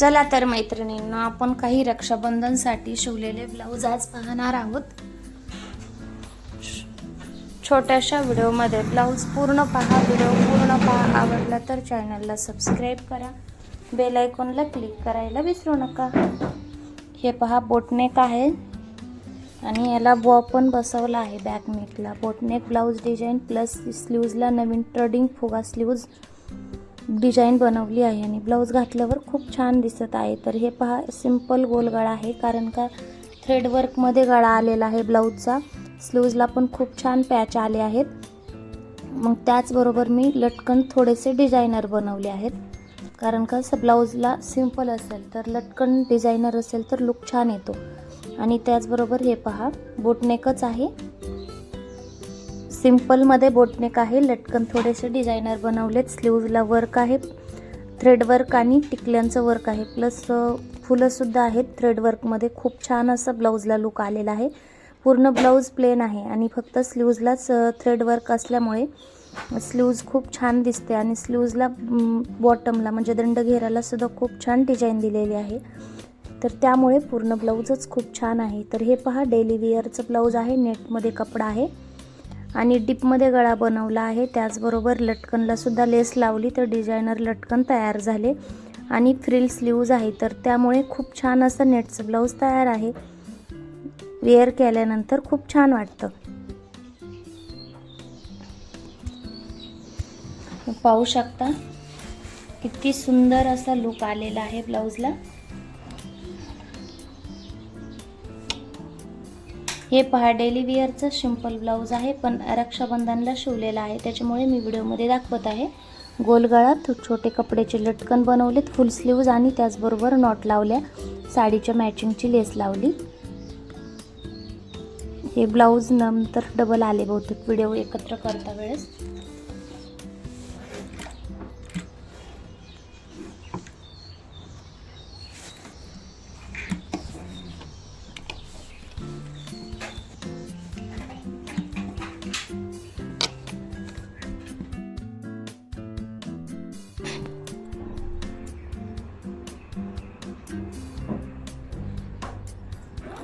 चला तर मैत्रिणींना आपण काही रक्षाबंधनसाठी शिवलेले ब्लाऊज आज पाहणार आहोत. छोट्याशा व्हिडिओमध्ये ब्लाऊज पूर्ण पहा व्हिडिओ पूर्ण पहा. आवडला तर चॅनलला सबस्क्राईब करा. बेल आयकॉनला क्लिक करायला विसरू नका. हे पहा बोटनेक आहे. आणि याला बॉ पण बसवला आहे बॅकनेकला boat neck blouse design plus स्लीव्जला नवीन ट्रेडिंग फुगा स्लीव्ज डिझाईन बनवली आहे आणि ब्लाऊज घातल्यावर खूप छान दिसत आहे. तर हे पहा सिंपल गोल गळा आहे कारण का थ्रेडवर्कमध्ये गळा आलेला आहे ब्लाऊजचा. स्लूजला पण खूप छान पॅच आले आहेत. मग त्याचबरोबर मी लटकन थोडेसे डिझायनर बनवले आहेत. कारण का असं ब्लाऊजला सिंपल असेल तर लटकन डिझायनर असेल तर लुक छान येतो. आणि त्याचबरोबर हे पहा बोटनेकच आहे. सिम्पलमध्ये बोटनेक आहे. लटकन थोडेसे डिझायनर बनवलेत. स्लीवला वर्क आहे. थ्रेड वर्क आणि टिकल्यांचं वर्क आहे. प्लस फुलंसुद्धा आहेत. थ्रेड वर्कमध्ये खूप छान असं ब्लाऊजला लुक आलेला आहे. पूर्ण ब्लाऊज प्लेन आहे आणि फक्त स्लीव्जलाच थ्रेड वर्क असल्यामुळे स्लीव्ज खूप छान दिसते आणि स्लीव्जला बॉटमला म्हणजे दंड घेरालासुद्धा खूप छान डिझाईन दिलेली आहे. तर त्यामुळे पूर्ण ब्लाऊजच खूप छान आहे. तर हे पहा डेली वेअरचं ब्लाऊज आहे. नेटमध्ये कपडा आहे. आणि डिपमध्ये गळा बनवला आहे. त्याचबरोबर लटकनला सुद्धा लेस लावली तर डिझायनर लटकन तयार झाले. आणि फ्रिल स्लीव्ज आहे तर त्यामुळे खूप छान असं नेटचं ब्लाऊज तयार आहे. वेअर केल्यानंतर खूप छान वाटतं. पाहू शकता किती सुंदर असा लुक आलेला आहे ब्लाऊजला. हे पहा डेली वेअरचं सिंपल ब्लाऊज आहे पण रक्षाबंधनला शिवलेला आहे. त्याच्यामुळे मी व्हिडिओमध्ये दाखवत आहे. गोलगळात छोटे कपड्याचे लटकन बनवलेत फुल स्लीव्ज आणि त्याचबरोबर नॉट लावल्या. साडीच्या मॅचिंगची लेस लावली. हे ब्लाऊज नंतर डबल आले बहुतेक. व्हिडिओ एकत्र करता वेळेस.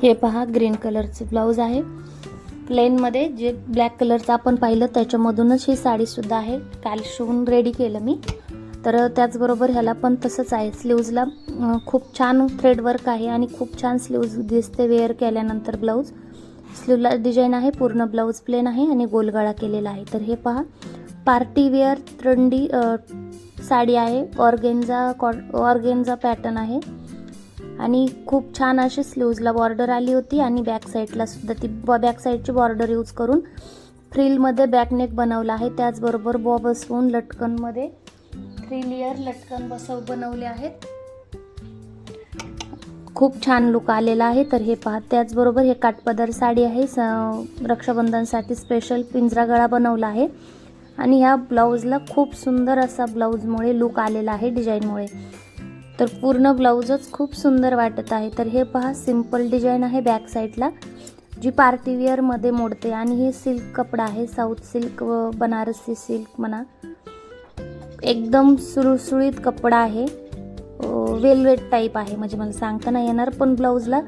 हे पहा ग्रीन कलरचं ब्लाऊज आहे. प्लेनमध्ये जे ब्लॅक कलरचं आपण पाहिलं त्याच्यामधूनच ही साडीसुद्धा आहे. काल शिवून रेडी केलं मी. तर त्याचबरोबर ह्याला पण तसंच आहे. स्लीव्जला खूप छान थ्रेडवर्क आहे आणि खूप छान स्लीव्ज दिसते वेअर केल्यानंतर ब्लाऊज. स्लीवला डिझाईन आहे पूर्ण ब्लाऊज प्लेन आहे आणि गोलगळा केलेला आहे. तर हे पहा पार्टी वेअर ट्रंडी साडी आहे. ऑर्गेन्झा कॉ ऑर्गेन्झा पॅटर्न आहे. आणि खूप छान अशी स्लीव्जला बॉर्डर आली होती आणि बॅक साईडला सुद्धा ती बॅक साईडची बॉर्डर यूज करून फ्रिलमध्ये बॅकनेक बनवला आहे. त्याचबरोबर बॉ बसवून लटकनमध्ये थ्री लेअर लटकन बसव बनवले आहेत. खूप छान लुक आलेला आहे. तर हे पहा त्याचबरोबर हे काठपदर साडी आहे. स रक्षाबंधनसाठी स्पेशल पिंजरा गळा बनवला आहे. आणि ह्या ब्लाऊजला खूप सुंदर असा ब्लाऊजमुळे लुक आलेला आहे डिझाईनमुळे तर पूर्ण ब्लाऊजच खूप सुंदर वाटत आहे. तर हे पहा सिंपल डिझाईन आहे बॅक साईडला जी पार्टी वेअरमध्ये मोडते. आणि हे सिल्क कपडा आहे साऊथ सिल्क व बनारसी सिल्क म्हणा. एकदम सुळसुळीत कपडा आहे. वेलवेट टाईप आहे म्हणजे मला सांगता नाही येणार पण ब्लाऊजला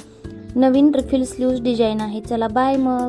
नवीन रिफिल स्लीव्ज डिझाईन आहे. चला बाय मग.